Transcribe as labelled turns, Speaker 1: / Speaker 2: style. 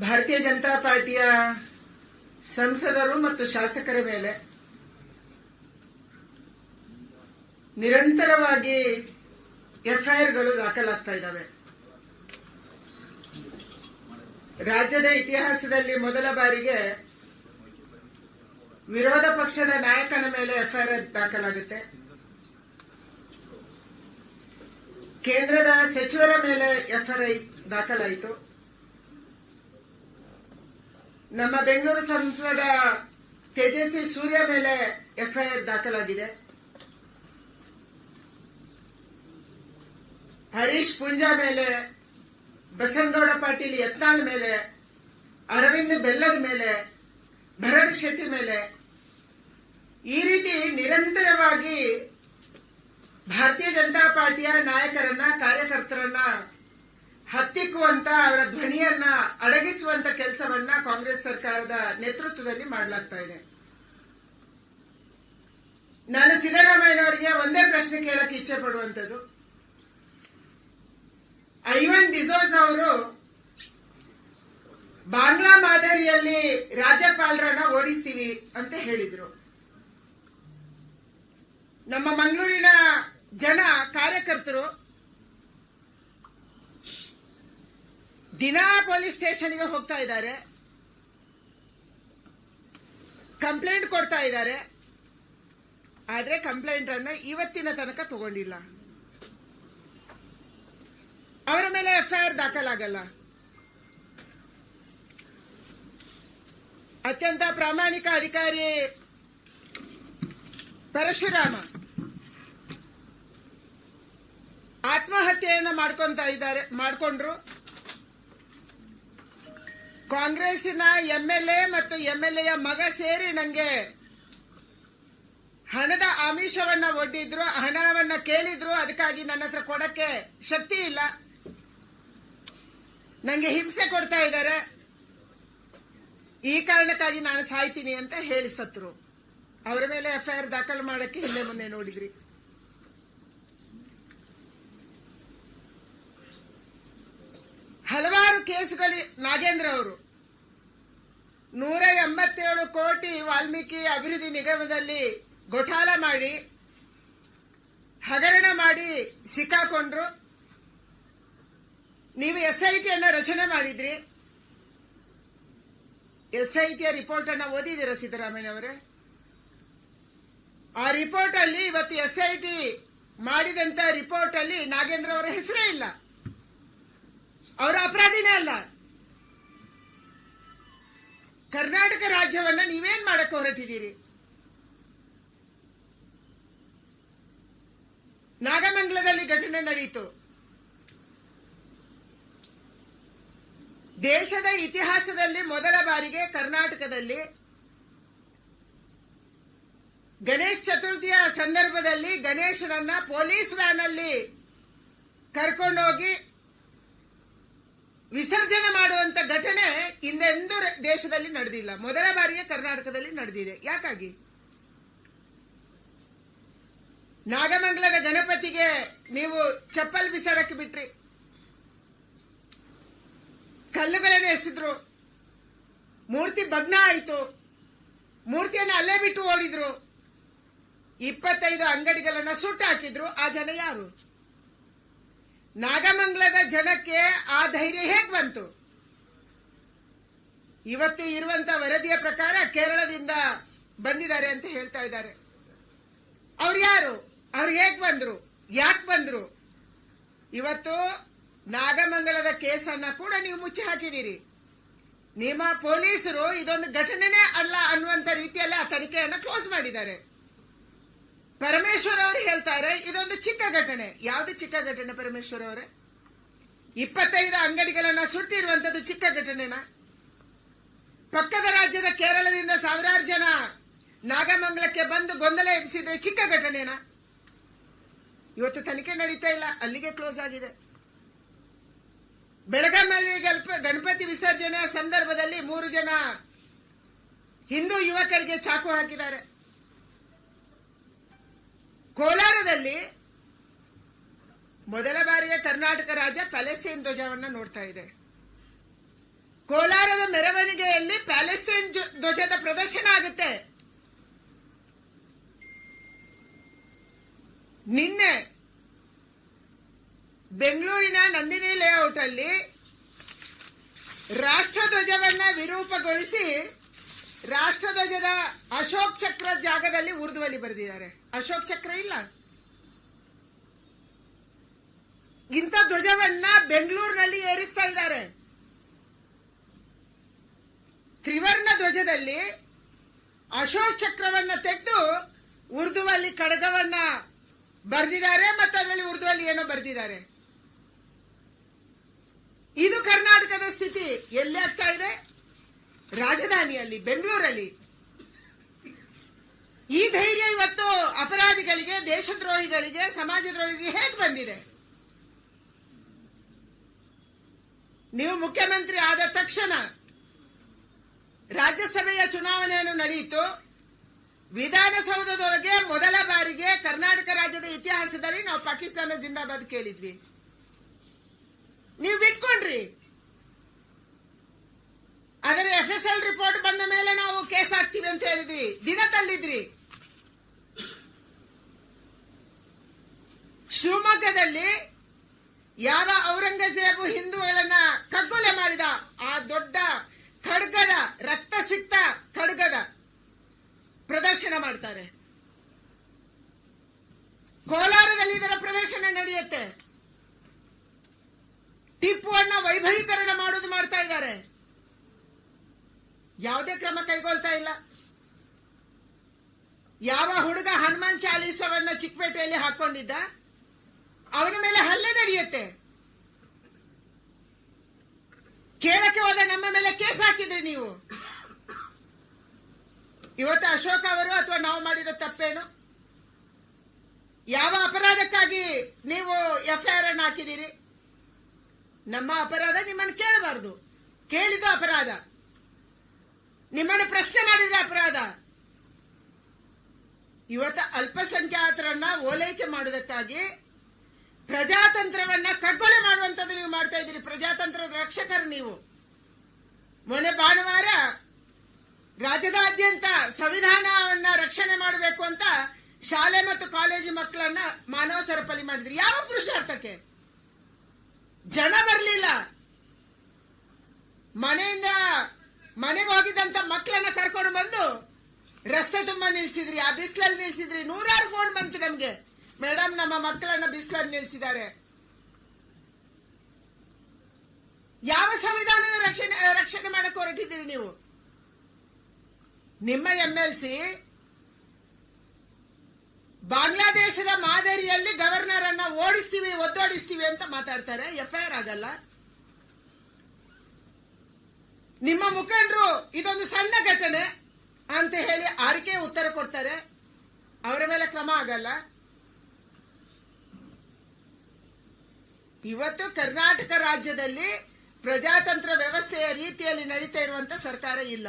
Speaker 1: ಭಾರತೀಯ ಜನತಾ ಪಾರ್ಟಿಯ ಸಂಸದರು ಮತ್ತು ಶಾಸಕರ ಮೇಲೆ ನಿರಂತರವಾಗಿ ಎಫ್ಐಆರ್ಗಳು ದಾಖಲಾಗ್ತಾ ಇದ್ದಾವೆ. ರಾಜ್ಯದ ಇತಿಹಾಸದಲ್ಲಿ ಮೊದಲ ಬಾರಿಗೆ ವಿರೋಧ ಪಕ್ಷದ ನಾಯಕನ ಮೇಲೆ ಎಫ್ಐಆರ್ ದಾಖಲಾಗುತ್ತೆ. ಕೇಂದ್ರದ ಸಚಿವರ ಮೇಲೆ ಎಫ್ಐಆರ್ ದಾಖಲಾಯಿತು. ನಮ್ಮ ಬೆಂಗಳೂರು ಸಂಸದ ತೇಜಸ್ವಿ ಸೂರ್ಯ ಮೇಲೆ ಎಫ್ಐಆರ್ ದಾಖಲಾಗಿದೆ. ಹರೀಶ್ ಪುಂಜಾ ಮೇಲೆ, ಬಸನಗೌಡ ಪಾಟೀಲ್ ಯತ್ನಾಳ್ ಮೇಲೆ, ಅರವಿಂದ್ ಬೆಲ್ಲದ ಮೇಲೆ, ಭರತ್ ಶೆಟ್ಟಿ ಮೇಲೆ ಈ ರೀತಿ ನಿರಂತರವಾಗಿ ಭಾರತೀಯ ಜನತಾ ಪಾರ್ಟಿಯ ನಾಯಕರನ್ನ, ಕಾರ್ಯಕರ್ತರನ್ನ ಹತ್ತಿಕ್ಕುವಂತ ಅವರ ಧ್ವನಿಯನ್ನ ಅಡಗಿಸುವಂತ ಕೆಲಸವನ್ನ ಕಾಂಗ್ರೆಸ್ ಸರ್ಕಾರದ ನೇತೃತ್ವದಲ್ಲಿ ಮಾಡಲಾಗ್ತಾ ಇದೆ. ನಾನು ಸಿದ್ದರಾಮಯ್ಯನವರಿಗೆ ಒಂದೇ ಪ್ರಶ್ನೆ ಕೇಳಕ್ಕೆ ಇಚ್ಛೆ ಪಡುವಂಥದ್ದು. ಐವನ್ ಡಿಸೋಸ್ ಅವರು ಬಾಂಗ್ಲಾ ಮಾದರಿಯಲ್ಲಿ ರಾಜ್ಯಪಾಲರನ್ನ ಓಡಿಸ್ತೀವಿ ಅಂತ ಹೇಳಿದ್ರು. ನಮ್ಮ ಮಂಗಳೂರಿನ ಜನ ಕಾರ್ಯಕರ್ತರು ದಿನಾ ಪೊಲೀಸ್ ಸ್ಟೇಷನ್ಗೆ ಹೋಗ್ತಾ ಇದ್ದಾರೆ. ಕಂಪ್ಲೇಂಟ್ ಕೊಡ್ತಾ ಇದ್ದಾರೆ. ಆದ್ರೆ ಕಂಪ್ಲೇಂಟ್ ಅನ್ನ ಇವತ್ತಿನ ತನಕ ತಗೊಂಡಿಲ್ಲ. ಅವರ ಮೇಲೆ ಎಫ್ಐಆರ್ ದಾಖಲಾಗಲ್ಲ. ಅತ್ಯಂತ ಪ್ರಾಮಾಣಿಕ ಅಧಿಕಾರಿ ಪರಶುರಾಮ ಆತ್ಮಹತ್ಯೆಯನ್ನ ಮಾಡ್ಕೊಂತ ಇದ್ದಾರೆ, ಮಾಡ್ಕೊಂಡ್ರು. ಕಾಂಗ್ರೆಸ್ಸಿನ ಎ ಮತ್ತು ಎಂಎಲ್ಎಯ ಮಗ ಸೇರಿ ನನಗೆ ಹಣದ ಆಮಿಷವನ್ನ ಒಡ್ಡಿದ್ರು, ಹಣವನ್ನ ಕೇಳಿದ್ರು, ಅದಕ್ಕಾಗಿ ನನ್ನ ಹತ್ರ ಕೊಡಕ್ಕೆ ಶಕ್ತಿ ಇಲ್ಲ. ನನಗೆ ಹಿಂಸೆ ಕೊಡ್ತಾ ಇದ್ದಾರೆ. ಈ ಕಾರಣಕ್ಕಾಗಿ ನಾನು ಸಾಯ್ತೀನಿ ಅಂತ ಹೇಳಿ ಸತ್ರು. ಅವರ ಮೇಲೆ ಎಫ್ಐಆರ್ ದಾಖಲು ಮಾಡಕ್ಕೆ ಹಿಂದೆ ಮುಂದೆ ನೋಡಿದ್ರಿ. ಹಲವಾರು ಕೇಸುಗಳು ನಾಗೇಂದ್ರ ಅವರು. ನೂರ ಎಂಬತ್ತೇಳು ಕೋಟಿ ವಾಲ್ಮೀಕಿ ಅಭಿವೃದ್ಧಿ ನಿಗಮದಲ್ಲಿ ಘೋಟಾಲ ಮಾಡಿ, ಹಗರಣ ಮಾಡಿ ಸಿಕ್ಕಾಕೊಂಡ್ರು. ನೀವು ಎಸ್ಐಟಿಯನ್ನ ರಚನೆ ಮಾಡಿದ್ರಿ. ಎಸ್ಐಟಿಯ ರಿಪೋರ್ಟ್ ಅನ್ನ ಓದಿದಿರ ಸಿದ್ದರಾಮಯ್ಯ ಅವರೇ? ಆ ರಿಪೋರ್ಟ್ ಅಲ್ಲಿ ಇವತ್ತು ಎಸ್ಐಟಿ ಮಾಡಿದಂತ ರಿಪೋರ್ಟ್ ಅಲ್ಲಿ ನಾಗೇಂದ್ರ ಅವರ ಹೆಸರೇ ಇಲ್ಲ. ಅವರ ಅಪರಾಧಿನೇ ಅಲ್ಲ. ಕರ್ನಾಟಕ ರಾಜ್ಯವನ್ನ ನೀವೇನ್ ಮಾಡಕ್ಕೆ ಹೊರಟಿದ್ದೀರಿ? ನಾಗಮಂಗಲದಲ್ಲಿ ಘಟನೆ ನಡೆಯಿತು ದೇಶದ ಇತಿಹಾಸದಲ್ಲಿ ಮೊದಲ ಬಾರಿಗೆ ಕರ್ನಾಟಕದಲ್ಲಿ ಗಣೇಶ್ ಚತುರ್ಥಿಯ ಸಂದರ್ಭದಲ್ಲಿ ಗಣೇಶನನ್ನ ಪೊಲೀಸ್ ವ್ಯಾನ್ ಅಲ್ಲಿ ಕರ್ಕೊಂಡೋಗಿ ವಿಸರ್ಜನೆ ಘಟನೆ ಹಿಂದೆಂದೂ ದೇಶದಲ್ಲಿ ನಡೆದಿಲ್ಲ. ಮೊದಲ ಬಾರಿಗೆ ಕರ್ನಾಟಕದಲ್ಲಿ ನಡೆದಿದೆ. ಯಾಕಾಗಿ? ನಾಗಮಂಗಲದ ಗಣಪತಿಗೆ ನೀವು ಚಪ್ಪಲ್ ಬಿಸಾಡಕ್ಕೆ ಬಿಟ್ರಿ. ಕಲ್ಲುಗಳನ್ನು ಎಸೆದ್ರು. ಮೂರ್ತಿ ಭಗ್ನ ಆಯಿತು. ಮೂರ್ತಿಯನ್ನು ಅಲ್ಲೇ ಬಿಟ್ಟು ಓಡಿದ್ರು. ಇಪ್ಪತ್ತೈದು ಅಂಗಡಿಗಳನ್ನ ಸುಟ್ಟು ಹಾಕಿದ್ರು. ಆ ಜನ ಯಾರು? ನಾಗಮಂಗಲದ ಜನಕ್ಕೆ ಆ ಧೈರ್ಯ ಹೇಗೆ ಬಂತು? ಇವತ್ತು ಇರುವಂತ ವರದಿಯ ಪ್ರಕಾರ ಕೇರಳದಿಂದ ಬಂದಿದ್ದಾರೆ ಅಂತ ಹೇಳ್ತಾ ಇದ್ದಾರೆ. ಅವ್ರು ಯಾರು? ಅವ್ರು ಹೇಗ್ ಬಂದ್ರು? ಯಾಕೆ ಬಂದ್ರು? ಇವತ್ತು ನಾಗಮಂಗಲದ ಕೇಸನ್ನ ಕೂಡ ನೀವು ಮುಚ್ಚಿ ಹಾಕಿದ್ದೀರಿ. ನಿಮ್ಮ ಪೊಲೀಸರು ಇದೊಂದು ಘಟನೆನೇ ಅಲ್ಲ ಅನ್ನುವಂತ ರೀತಿಯಲ್ಲಿ ಆ ತನಿಖೆಯನ್ನ ಕ್ಲೋಸ್ ಮಾಡಿದ್ದಾರೆ. ಪರಮೇಶ್ವರ್ ಅವರು ಹೇಳ್ತಾರೆ ಇದೊಂದು ಚಿಕ್ಕ ಘಟನೆ. ಯಾವ್ದು ಚಿಕ್ಕ ಘಟನೆ ಪರಮೇಶ್ವರ್ ಅವರೇ? ಇಪ್ಪತ್ತೈದು ಅಂಗಡಿಗಳನ್ನ ಸುಟ್ಟಿರುವಂತದ್ದು ಚಿಕ್ಕ ಘಟನೆನಾ? ಪಕ್ಕದ ರಾಜ್ಯದ ಕೇರಳದಿಂದ ಸಾವಿರಾರು ಜನ ನಾಗಮಂಗಲಕ್ಕೆ ಬಂದು ಗೊಂದಲ ಎಬ್ಸಿದ್ರೆ ಚಿಕ್ಕ ಘಟನೆನಾ? ಇವತ್ತು ತನಿಖೆ ನಡೀತಾ ಇಲ್ಲ, ಅಲ್ಲಿಗೆ ಕ್ಲೋಸ್ ಆಗಿದೆ. ಬೆಳಗಾಮಲ್ಲಿ ಗಣಪತಿ ವಿಸರ್ಜನೆಯ ಸಂದರ್ಭದಲ್ಲಿ ಮೂರು ಜನ ಹಿಂದೂ ಯುವಕರಿಗೆ ಚಾಕು ಹಾಕಿದ್ದಾರೆ. ಕೋಲಾರದಲ್ಲಿ ಮೊದಲ ಬಾರಿಗೆ ಕರ್ನಾಟಕ ರಾಜ್ಯ ಪ್ಯಾಲೆಸ್ತೀನ್ ಧ್ವಜವನ್ನು ನೋಡ್ತಾ ಇದೆ. ಕೋಲಾರ ಧ್ವಜದ ಪ್ರದರ್ಶನ ಆಗುತ್ತೆ. ನಿನ್ನೆ ಬೆಂಗಳೂರಿನ ನಂದಿನಿ ಲೇಔಟ್ ಅಲ್ಲಿ ರಾಷ್ಟ್ರಧ್ವಜವನ್ನ ವಿರೂಪಗೊಳಿಸಿ ರಾಷ್ಟ್ರಧ್ವಜದ ಅಶೋಕ್ ಚಕ್ರ ಜಾಗದಲ್ಲಿ ಉರ್ದುವಲ್ಲಿ ಬರೆದಿದ್ದಾರೆ. ಅಶೋಕ್ ಚಕ್ರ ಇಲ್ಲ. ಇಂಥ ಧ್ವಜವನ್ನ ಬೆಂಗಳೂರಿನಲ್ಲಿ ಏರಿಸ್ತಾ ಇದ್ದಾರೆ. ತ್ರಿವರ್ಣ ಧ್ವಜದಲ್ಲಿ ಅಶೋಕ್ ಚಕ್ರವನ್ನ ತೆಗೆದು ಉರ್ದುವಲ್ಲಿ ಕಡಗವನ್ನ ಬರೆದಿದ್ದಾರೆ ಮತ್ತೆ ಅದರಲ್ಲಿ ಉರ್ದುವಲ್ಲಿ ಏನೋ ಬರೆದಿದ್ದಾರೆ. ಇದು ಕರ್ನಾಟಕದ ಸ್ಥಿತಿ. ಎಲ್ಲಿ ಆಗ್ತಾ ಇದೆ? ರಾಜಧಾನಿಯಲ್ಲಿ, ಬೆಂಗಳೂರಲ್ಲಿ. ಈ ಧೈರ್ಯ ಇವತ್ತು ಅಪರಾಧಿಗಳಿಗೆ, ದೇಶದ್ರೋಹಿಗಳಿಗೆ, ಸಮಾಜದ್ರೋಹಿಗಳಿಗೆ ಹೇಗೆ ಬಂದಿದೆ? ನೀವು ಮುಖ್ಯಮಂತ್ರಿ ಆದ ತಕ್ಷಣ ರಾಜ್ಯಸಭೆಯ ಚುನಾವಣೆಯನ್ನು ನಡೆಯಿತು. ವಿಧಾನಸೌಧದೊಳಗೆ ಮೊದಲ ಬಾರಿಗೆ ಕರ್ನಾಟಕ ರಾಜ್ಯದ ಇತಿಹಾಸದಲ್ಲಿ ನಾವು ಪಾಕಿಸ್ತಾನ ಜಿಂದಾಬಾದ್ ಕೇಳಿದ್ವಿ. ನೀವು ಬಿಟ್ಕೊಂಡ್ರಿ. ಆದರೆ ಎಫ್ ಎಸ್ ಎಲ್ ರಿಪೋರ್ಟ್ ಬಂದ ಮೇಲೆ ನಾವು ಕೇಸ್ ಹಾಕ್ತೀವಿ ಅಂತ ಹೇಳಿದ್ರಿ. ದಿನ ತಳ್ಳಿದ್ರಿ. ಶಿವಮೊಗ್ಗದಲ್ಲಿ ಯಾವ ಔರಂಗಜೇಬು ಹಿಂದೂಗಳನ್ನ ಕಗ್ಗೊಲೆ ಮಾಡಿದ ಆ ದೊಡ್ಡ ಖಡ್ಗದ ರಕ್ತ ಸಿಕ್ತ ಖಡ್ಗದ ಪ್ರದರ್ಶನ ಮಾಡ್ತಾರೆ. ಕೋಲಾರದಲ್ಲಿ ಇದರ ಪ್ರದರ್ಶನ ನಡೆಯುತ್ತೆ. ಟಿಪ್ಪುವನ್ನ ವೈಭವೀಕರಣ ಮಾಡೋದು ಮಾಡ್ತಾ ಇದ್ದಾರೆ. ಯಾವುದೇ ಕ್ರಮ ಕೈಗೊಳ್ತಾ ಇಲ್ಲ. ಯಾವ ಹುಡುಗ ಹನುಮಾನ್ ಚಾಲೀಸವನ್ನ ಚಿಕ್ಕಪೇಟೆಯಲ್ಲಿ ಹಾಕೊಂಡಿದ್ದ? ಅವನ ಮೇಲೆ ಹಲ್ಲೆ ನಡೆಯುತ್ತೆ ಕೇಳಕ್ಕೆ ಹೋದ ನಮ್ಮ ಮೇಲೆ ಕೇಸ್ ಹಾಕಿದ್ರಿ ನೀವು? ಇವತ್ತು ಅಶೋಕ ಅವರು ಅಥವಾ ನಾವು ಮಾಡಿದ ತಪ್ಪೇನು? ಯಾವ ಅಪರಾಧಕ್ಕಾಗಿ ನೀವು ಎಫ್ಐಆರ್ ಅನ್ನು ಹಾಕಿದ್ದೀರಿ? ನಮ್ಮ ಅಪರಾಧ ನಿಮ್ಮನ್ನು ಕೇಳಬಾರದು. ಕೇಳಿದ ಅಪರಾಧ. ನಿಮ್ಮನ್ನು ಪ್ರಶ್ನೆ ಮಾಡಿದ ಅಪರಾಧ. ಇವತ್ತು ಅಲ್ಪಸಂಖ್ಯಾತರನ್ನ ಓಲೈಕೆ ಮಾಡುವುದಕ್ಕಾಗಿ ಪ್ರಜಾತಂತ್ರವನ್ನ ಕಗ್ಗೊಲೆ ಮಾಡುವಂತದ್ದು ನೀವು ಮಾಡ್ತಾ ಇದ್ದೀರಿ. ಪ್ರಜಾತಂತ್ರದ ರಕ್ಷಕರು ನೀವು. ಮೊನ್ನೆ ಭಾನುವಾರ ರಾಜ್ಯದಾದ್ಯಂತ ಸಂವಿಧಾನವನ್ನ ರಕ್ಷಣೆ ಮಾಡಬೇಕು ಅಂತ ಶಾಲೆ ಮತ್ತು ಕಾಲೇಜು ಮಕ್ಕಳನ್ನ ಮಾನವ ಸರಪಳಿ ಮಾಡಿದ್ರು. ಯಾವ ಪುರುಷಾರ್ಥಕ್ಕೆ? ಜನ ಬರಲಿಲ್ಲ. ಮನೆಯಿಂದ ಮನೆಗೆ ಹೋಗಿದ್ದಂತ ಮಕ್ಕಳನ್ನ ಕರ್ಕೊಂಡು ಬಂದು ರಸ್ತೆ ತುಂಬಾ ನಿಲ್ಸಿದ್ರಿ. ಆ ಬಿಸಿಲಲ್ಲಿ ನಿಲ್ಸಿದ್ರಿ. ನೂರಾರು ಫೋನ್ ಬಂತು ನಮ್ಗೆ. ಮೇಡಮ್ ನಮ್ಮ ಮಕ್ಕಳನ್ನ ಬಿಸಿಲಲ್ಲಿ ನಿಲ್ಸಿದ್ದಾರೆ. ಯಾವ ಸಂವಿಧಾನದ ರಕ್ಷಣೆ ರಕ್ಷಣೆ ಮಾಡಕ್ಕೆ ಹೊರಟಿದ್ದೀರಿ ನೀವು? ನಿಮ್ಮ ಎಂ ಎಲ್ ಸಿ ಬಾಂಗ್ಲಾದೇಶದ ಮಾದರಿಯಲ್ಲಿ ಗವರ್ನರ್ ಅನ್ನ ಓಡಿಸ್ತೀವಿ, ಒದ್ದೋಡಿಸ್ತೀವಿ ಅಂತ ಮಾತಾಡ್ತಾರೆ. ಎಫ್ಐಆರ್ ಆಗಲ್ಲ. ನಿಮ್ಮ ಮುಖಂಡರು ಇದೊಂದು ಸಣ್ಣ ಘಟನೆ ಅಂತ ಹೇಳಿ ಆರ್ಕೆ ಉತ್ತರ ಕೊಡ್ತಾರೆ. ಅವರ ಮೇಲೆ ಕ್ರಮ ಆಗಲ್ಲ. ಇವತ್ತು ಕರ್ನಾಟಕ ರಾಜ್ಯದಲ್ಲಿ ಪ್ರಜಾತಂತ್ರ ವ್ಯವಸ್ಥೆಯ ರೀತಿಯಲ್ಲಿ ನಡೀತಾ ಇರುವಂತ ಸರ್ಕಾರ ಇಲ್ಲ.